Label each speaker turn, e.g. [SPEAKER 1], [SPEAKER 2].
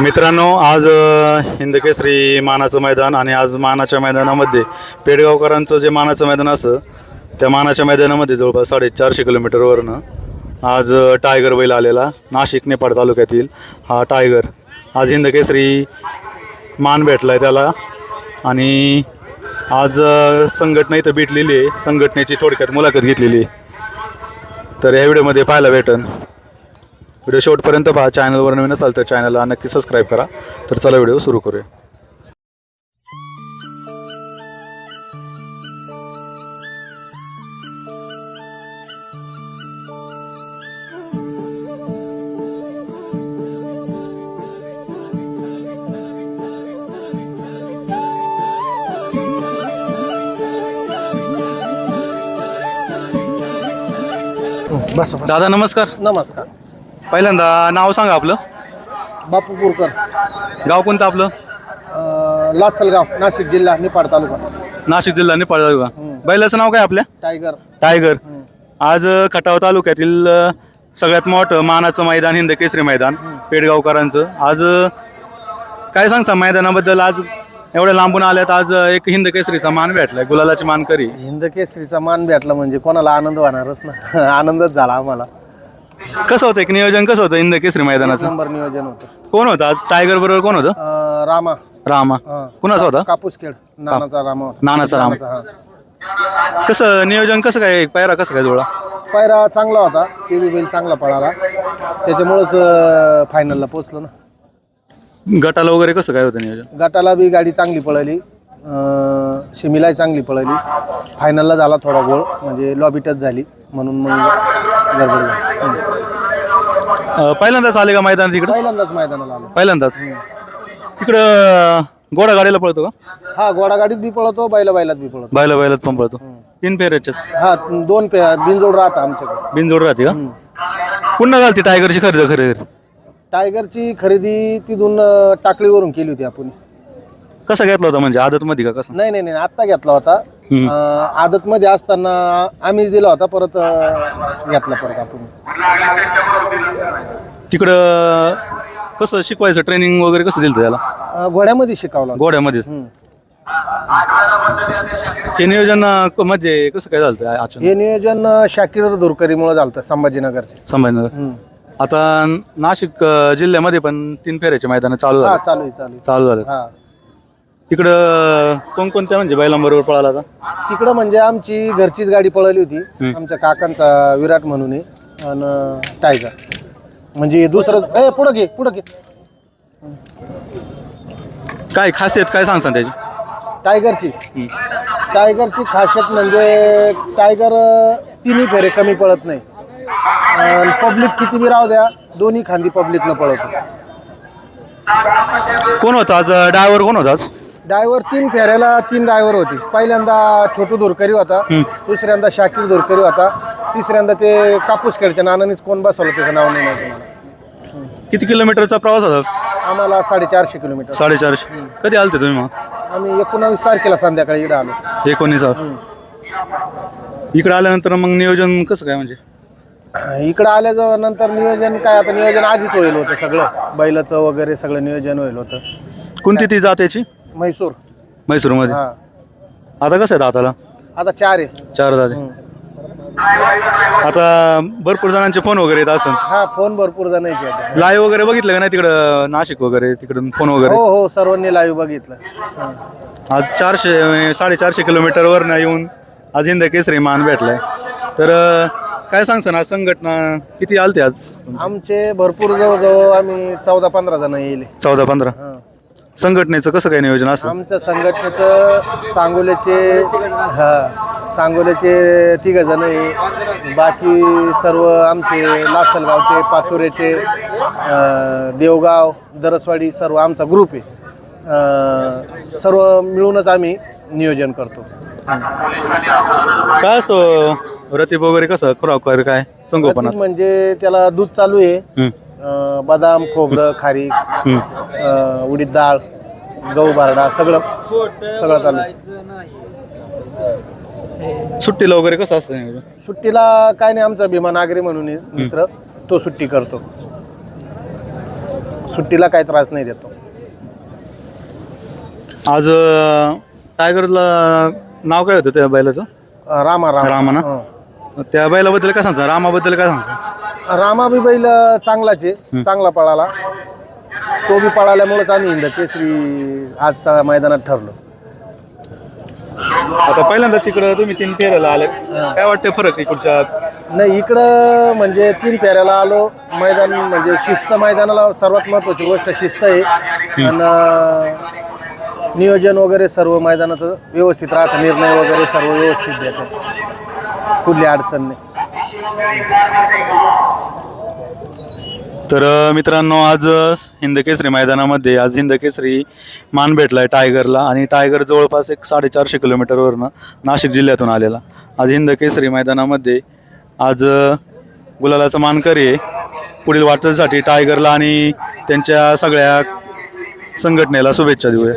[SPEAKER 1] मित्रांनो आज हिंदकेसरी मानाचं मैदान आणि आज मानाच्या मैदानामध्ये पेडगावकरांचं जे मानाचं मैदान असं त्या मानाच्या मैदानामध्ये जवळपास साडेचारशे किलोमीटरवरनं आज टायगर बैल आलेला नाशिक नेपाळ तालुक्यातील हा टायगर. आज हिंदकेसरी मान भेटला आहे त्याला आणि आज संघटना इथं भेटलेली आहे. संघटनेची थोडक्यात मुलाखत घेतलेली आहे. तर या व्हिडिओमध्ये पाहायला भेटन. व्हिडिओ शेवटपर्यंत पहा. चॅनलवर नवीन असाल तर चॅनलला नक्की सबस्क्राईब करा. तर चला व्हिडिओ सुरू करूया. दादा नमस्कार.
[SPEAKER 2] नमस्कार.
[SPEAKER 1] पहिल्यांदा नाव सांगा आपलं.
[SPEAKER 2] बापू बोरकर
[SPEAKER 1] गाव कोणतं आपलं?
[SPEAKER 2] लासलगाव नाशिक जिल्हा निपाड तालुका.
[SPEAKER 1] नाशिक जिल्हा नेपाळ तालुका. बैलाचं नाव काय आपल्या?
[SPEAKER 2] टायगर.
[SPEAKER 1] टायगर. आज अ, खटाव तालुक्यातील अ, सगळ्यात मोठं मानाचं मैदान हिंद केसरी मैदान पेडगावकरांचं. आज अ, काय सांगसा मैदानाबद्दल आज एवढ्या लांबून आल्यात आज अ, एक हिंद केसरीचा मान भेटलाय गुलालाची मान करी.
[SPEAKER 2] हिंद केसरीचा मान भेटला म्हणजे कोणाला आनंद होणारच ना. आनंदच झाला आम्हाला.
[SPEAKER 1] कसं होतं एक नियोजन? कसं होतं हिंद केसरी मैदानाचं?
[SPEAKER 2] नंबर नियोजन होतं.
[SPEAKER 1] कोण होतं? आज टायगर बरोबर कोण होतं?
[SPEAKER 2] अं, रामा.
[SPEAKER 1] रामा.
[SPEAKER 2] हा.
[SPEAKER 1] कुणाचा होता?
[SPEAKER 2] कापूस खेळ. नानाचा रामा होता.
[SPEAKER 1] नानाचा राम.
[SPEAKER 2] हा.
[SPEAKER 1] कसं नियोजन कसं काय पायरा कसं काय जोडा
[SPEAKER 2] पायरा चांगला होता. व्ही बैल चांगला पळाला. त्याच्यामुळंच फायनलला पोचलो ना.
[SPEAKER 1] गटाला वगैरे कसं काय होतं नियोजन?
[SPEAKER 2] गटाला बी गाडी चांगली पळाली. अं, शिमीलाही चांगली पळाली. फायनलला झाला थोडा गोळ. म्हणजे लॉबी टच झाली. म्हणून मग गडबड झाली.
[SPEAKER 1] अं, पहिल्यांदाच आले का मैदान तिकडं
[SPEAKER 2] पहिल्यांदाच मैदानाला आलो.
[SPEAKER 1] पहिल्यांदाच. तिकडं घोडा गाडीला पळतो का?
[SPEAKER 2] हा घोडा गाडीत बी पळतो बैला बैलात बी पळतो.
[SPEAKER 1] बायला बायलात पण पळतो. तीन पेऱ्याच्याच
[SPEAKER 2] हा दोन पे बिनजोड राहता आमच्याकडे.
[SPEAKER 1] बिनजोड राहते का? पुन्हा घालते टायगरची खरेदी खरेदी?
[SPEAKER 2] टायगरची खरेदी तिथून अं, टाकळीवरून केली होती आपण.
[SPEAKER 1] कसं घेतला होता म्हणजे आदत मध्ये का कसं?
[SPEAKER 2] नाही नाही नाही आत्ता घेतला होता. आदत मध्ये असताना आम्हीच दिला होता परत अं, घेतला परत आपण.
[SPEAKER 1] तिकडं कसं शिकवायचं? ट्रेनिंग वगैरे कसं दिलं त्याला?
[SPEAKER 2] अं, घोड्यामध्ये शिकवला हम्म.
[SPEAKER 1] हे नियोजन अं, क- म्हणजे कसं काय झालं अचानक?
[SPEAKER 2] हे नियोजन अं, शाकीर धुरकरीमुळे झालं संभाजीनगरचे
[SPEAKER 1] संभाजीनगर.
[SPEAKER 2] हम्म.
[SPEAKER 1] आता नाशिक अं, जिल्ह्यामध्ये पण तीन फेऱ्याचे मैदान चालू
[SPEAKER 2] हा
[SPEAKER 1] झाले.
[SPEAKER 2] चालू आहे चालू आहे.
[SPEAKER 1] चालू झाले.
[SPEAKER 2] हा.
[SPEAKER 1] तिकडं कोणकोणत्या म्हणजे बैलांबरोबर पळाला आता?
[SPEAKER 2] तिकडं म्हणजे आमची घरचीच गाडी पळवली होती. आमच्या काकांचा विराट म्हणून आहे. आणि टायगर. म्हणजे दुसरं ए पुढं घे पुढं घे.
[SPEAKER 1] काय खासियत काय सांगसान त्याची?
[SPEAKER 2] टायगरची. टायगरची खासियत म्हणजे टायगर अं, तिन्ही फेरे कमी पळत नाही. पब्लिक किती बी राहू द्या दोन्ही खांदी पब्लिकनं पळवतो.
[SPEAKER 1] कोण होता आज? ड्रायव्हर कोण होता आज?
[SPEAKER 2] ड्रायव्हर तीन फेऱ्याला तीन ड्रायव्हर होते. पहिल्यांदा छोटू धुरकरी होता दुसऱ्यांदा शाकीर धुरकरी होता तिसऱ्यांदा ते कापूस खेळच्या नानानेच कोण बसवलं त्याचं नाव नाही माहिती मला.
[SPEAKER 1] किती किलोमीटरचा प्रवास होता?
[SPEAKER 2] आम्हाला साडेचारशे किलोमीटर.
[SPEAKER 1] साडेचारशे. कधी आलते तुम्ही मग?
[SPEAKER 2] आम्ही एकोणावीस तारखेला संध्याकाळी इकडे आलो.
[SPEAKER 1] एकोणीस इकडे आल्यानंतर मग नियोजन कसं काय म्हणजे?
[SPEAKER 2] इकडं आल्याच्यानंतर नियोजन काय आता नियोजन आधीच होईल होतं सगळं. बैलाचं वगैरे सगळं नियोजन होईल होतं.
[SPEAKER 1] कोणती ती जात्याची
[SPEAKER 2] म्हैसूर.
[SPEAKER 1] म्हैसूरमध्ये?
[SPEAKER 2] हा.
[SPEAKER 1] आता कसं आहे दाताला?
[SPEAKER 2] आता चार आहे.
[SPEAKER 1] चार
[SPEAKER 2] हम्म.
[SPEAKER 1] आता भरपूर जणांचे फोन वगैरे येत असं
[SPEAKER 2] हा फोन भरपूर जणांचे आहेत.
[SPEAKER 1] लाईव्ह वगैरे बघितलं का नाही तिकडं? नाशिक वगैरे तिकडून फोन वगैरे?
[SPEAKER 2] हो हो सर्वांनी लाईव्ह बघितलं. हा.
[SPEAKER 1] आज चारशे साडेचारशे किलोमीटरवरनं येऊन आज हिंद केसरी मान भेटलाय. तर अं, काय सांगसान आज संघटना किती आलते आज?
[SPEAKER 2] आमचे भरपूर जवळजवळ आम्ही चौदा पंधरा जण येईल.
[SPEAKER 1] चौदा पंधरा? संघटनेचं कसं काय नियोजन असं
[SPEAKER 2] आमच्या संघटनेचं सांगोल्याचे हा सांगोल्याचे तिघ जण आहे. बाकी सर्व आमचे लासलगावचे पाचोऱ्याचे अं, देवगाव दरसवाडी सर्व आमचा ग्रुप आहे. अं, सर्व मिळूनच आम्ही नियोजन करतो.
[SPEAKER 1] काय असतं? रतीब वगैरे कसं? खुराक वगैरे काय? संगोपनात?
[SPEAKER 2] प्रतीक म्हणजे त्याला दूध चालू आहे. अं, बदाम खोबरं खारी. अं, उडीद डाळ गहू बारडा सगळं. सगळं चालू.
[SPEAKER 1] सुट्टीला वगैरे कसं असतं नियोजन
[SPEAKER 2] सुट्टीला काय नाही आमचा भीमा नागरी म्हणून आहे मित्र. तो सुट्टी करतो. सुट्टीला काही त्रास नाही देतो.
[SPEAKER 1] आज अ, टायगरला नाव काय होतं त्या बैलाचं?
[SPEAKER 2] अं, रामा रामा.
[SPEAKER 1] रामा ना?
[SPEAKER 2] हं.
[SPEAKER 1] त्या बैलाबद्दल काय सांगता? रामाबद्दल काय सांगता?
[SPEAKER 2] रामा बी बैल चांगलाच आहे चांगला पळाला. तो बी पळाल्यामुळेच आम्ही हिंद केसरी आजच्या मैदानात ठरलो.
[SPEAKER 1] आता पहिल्यांदाच इकडं तुम्ही तीन फेरायला आले. काय वाटतं फरक इकडच्या?
[SPEAKER 2] नाही इकडं म्हणजे तीन फेऱ्याला आलो. मैदान म्हणजे शिस्त मैदानाला सर्वात महत्त्वाची गोष्ट शिस्त आहे. आणि नियोजन वगैरे सर्व मैदानाचं व्यवस्थित राहतं. निर्णय वगैरे सर्व व्यवस्थित देतात. कुठली अडचण नाही.
[SPEAKER 1] तर मित्रांनो आज हिंदकेसरी मैदानामध्ये आज हिंदकेसरी मान भेटला आहे टायगरला आणि टायगर जवळपास एक साडेचारशे किलोमीटरवरनं नाशिक जिल्ह्यातून आलेला. आज हिंदकेसरी मैदानामध्ये आज गुलालाचं गुलालाचा मानकरी आहे पुढील वाटचालीसाठी टायगरला आणि त्यांच्या सगळ्या संघटनेला शुभेच्छा देऊया.